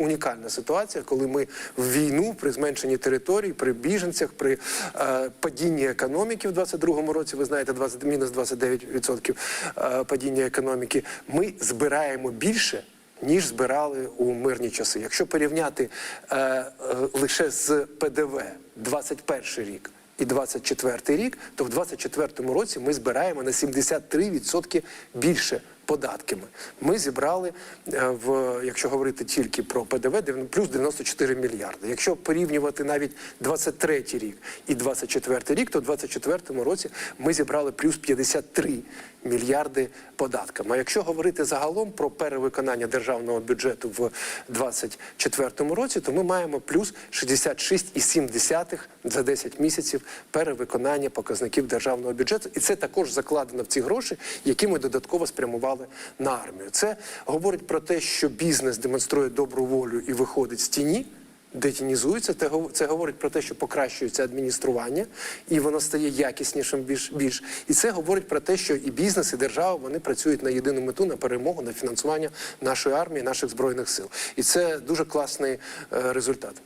унікальна ситуація, коли ми в війну при зменшенні територій, при біженцях, при е, падінні економіки в 22-му році, ви знаєте, 20, мінус 29% е, падіння економіки, ми збираємо більше. Ніж збирали у мирні часи. Якщо порівняти е, е, лише з ПДВ 21 рік і 24 рік, то в 24 році ми збираємо на 73% більше податками. Ми зібрали е, в, якщо говорити тільки про ПДВ, плюс 94 мільярди. Якщо порівнювати навіть 23 рік і 24 рік, то в 24 році ми зібрали плюс 53 мільярди податками. А якщо говорити загалом про перевиконання державного бюджету в 24 році, то ми маємо плюс 66,7 за 10 місяців перевиконання показників державного бюджету. І це також закладено в ці гроші, які ми додатково спрямували на армію. Це говорить про те, що бізнес демонструє добру волю і виходить з тіні. Гов- це говорить про те, що покращується адміністрування, і воно стає якіснішим більш більш. І це говорить про те, що і бізнес, і держава вони працюють на єдину мету, на перемогу, на фінансування нашої армії, наших збройних сил. І це дуже класний е, результат.